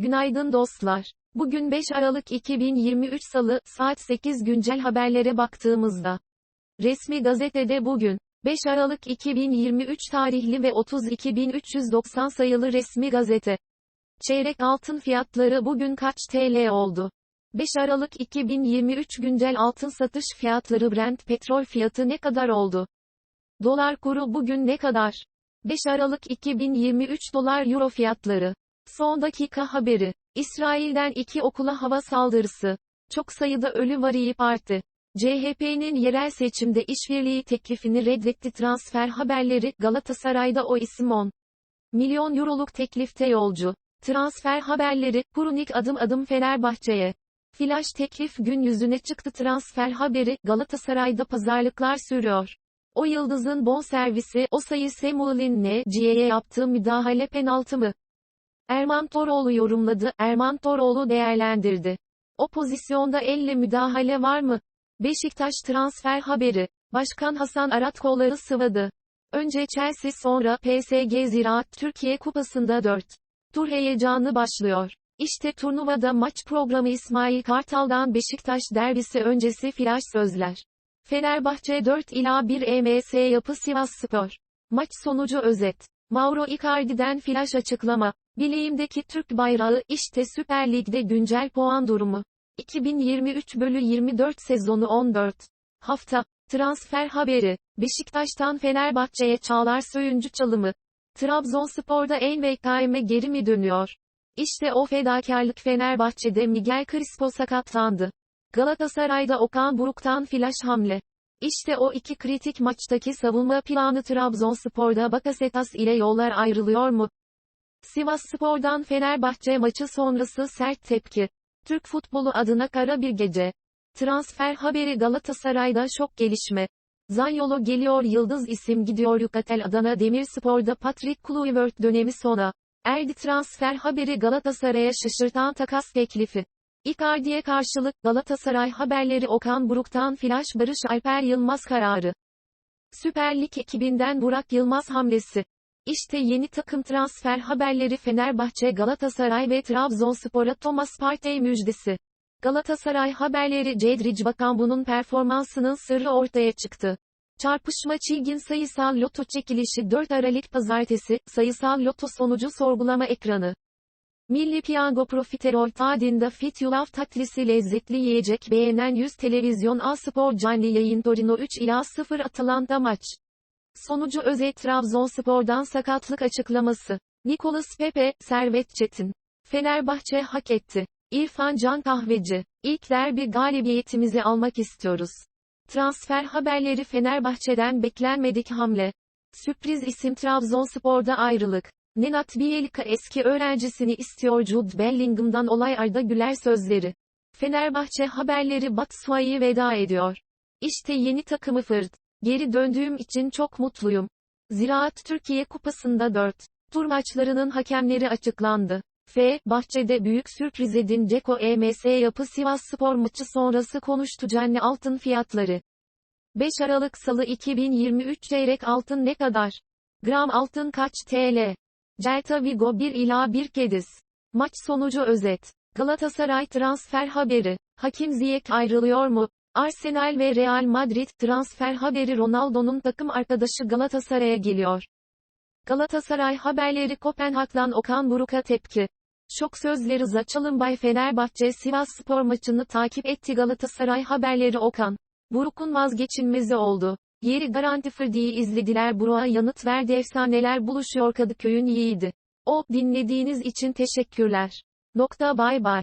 Günaydın dostlar. Bugün 5 Aralık 2023 Salı, saat 8 güncel haberlere baktığımızda. Resmi gazetede bugün, 5 Aralık 2023 tarihli ve 32.390 sayılı resmi gazete. Çeyrek altın fiyatları bugün kaç TL oldu? 5 Aralık 2023 güncel altın satış fiyatları Brent petrol fiyatı ne kadar oldu? Dolar kuru bugün ne kadar? 5 Aralık 2023 dolar euro fiyatları. Son dakika haberi. İsrail'den iki okula hava saldırısı. Çok sayıda ölü var İYİ Parti. CHP'nin yerel seçimde işbirliği teklifini reddetti transfer haberleri, Galatasaray'da o isim 10. Milyon euroluk teklifte yolcu. Transfer haberleri, Purunik adım adım Fenerbahçe'ye. Flash teklif gün yüzüne çıktı transfer haberi, Galatasaray'da pazarlıklar sürüyor. O yıldızın bonservisi, o sayı Semulin Neciye'ye yaptığı müdahale penaltı mı? Erman Toroğlu yorumladı, Erman Toroğlu değerlendirdi. O pozisyonda elle müdahale var mı? Beşiktaş transfer haberi. Başkan Hasan Arat kolları sıvadı. Önce Chelsea sonra PSG Ziraat Türkiye Kupası'nda 4. Tur heyecanı başlıyor. İşte turnuvada maç programı İsmail Kartal'dan Beşiktaş derbisi öncesi flash sözler. Fenerbahçe 4 ila 1 EMS yapı Sivas Spor. Maç sonucu özet. Mauro Icardi'den flash açıklama. Bileğimdeki Türk bayrağı, işte Süper Lig'de güncel puan durumu. 2023 bölü 24 sezonu 14. Hafta. Transfer haberi. Beşiktaş'tan Fenerbahçe'ye Çağlar Söyüncü çalımı. Trabzonspor'da NVKM geri mi dönüyor? İşte o fedakarlık Fenerbahçe'de Miguel Crispo sakatlandı. Galatasaray'da Okan Buruk'tan flash hamle. İşte o iki kritik maçtaki savunma planı Trabzonspor'da Bakasetas ile yollar ayrılıyor mu? Sivas Spor'dan Fenerbahçe maçı sonrası sert tepki. Türk futbolu adına kara bir gece. Transfer haberi Galatasaray'da şok gelişme. Zanyolo geliyor Yıldız isim gidiyor Yukatel Adana Demirspor'da Patrick Kluivert dönemi sona. Erdi transfer haberi Galatasaray'a şaşırtan takas teklifi. Icardi'ye karşılık Galatasaray haberleri Okan Buruk'tan flash Barış Alper Yılmaz kararı. Süper Lig ekibinden Burak Yılmaz hamlesi. İşte yeni takım transfer haberleri Fenerbahçe Galatasaray ve Trabzonspor'a Thomas Partey müjdesi. Galatasaray haberleri Cedric Bakambu'nun performansının sırrı ortaya çıktı. Çarpışma çilgin sayısal loto çekilişi 4 Aralık Pazartesi, sayısal loto sonucu sorgulama ekranı. Milli Piyango Profiterol tadında fit yulaf tatlisi lezzetli yiyecek beğenen 100 televizyon A Spor canlı yayın Torino 3 ila 0 Atalanta maç. Sonucu özet Trabzonspor'dan sakatlık açıklaması. Nicolas Pepe, Servet Çetin. Fenerbahçe hak etti. İrfan Can Kahveci. İlk derbi galibiyetimizi almak istiyoruz. Transfer haberleri Fenerbahçe'den beklenmedik hamle. Sürpriz isim Trabzonspor'da ayrılık. Nenat Bielika eski öğrencisini istiyor Jude Bellingham'dan olay Arda Güler sözleri. Fenerbahçe haberleri Batshuayi veda ediyor. İşte yeni takımı Fırt. Geri döndüğüm için çok mutluyum. Ziraat Türkiye Kupası'nda 4. Tur maçlarının hakemleri açıklandı. F. Bahçede büyük sürpriz edin Ceko EMS yapı Sivas Spor maçı sonrası konuştu canlı altın fiyatları. 5 Aralık Salı 2023 çeyrek altın ne kadar? Gram altın kaç TL? Celta Vigo 1 ila 1 Kediz. Maç sonucu özet. Galatasaray transfer haberi. Hakim Ziyech ayrılıyor mu? Arsenal ve Real Madrid transfer haberi Ronaldo'nun takım arkadaşı Galatasaray'a geliyor. Galatasaray haberleri Kopenhag'dan Okan Buruk'a tepki. Şok sözleri Rıza Çalınbay Fenerbahçe Sivas Spor maçını takip etti Galatasaray haberleri Okan. Buruk'un vazgeçilmezi oldu. Yeri garanti Fırdi'yi izlediler Buruk'a yanıt verdi efsaneler buluşuyor Kadıköy'ün yiğidi. O, dinlediğiniz için teşekkürler. Nokta bay bay.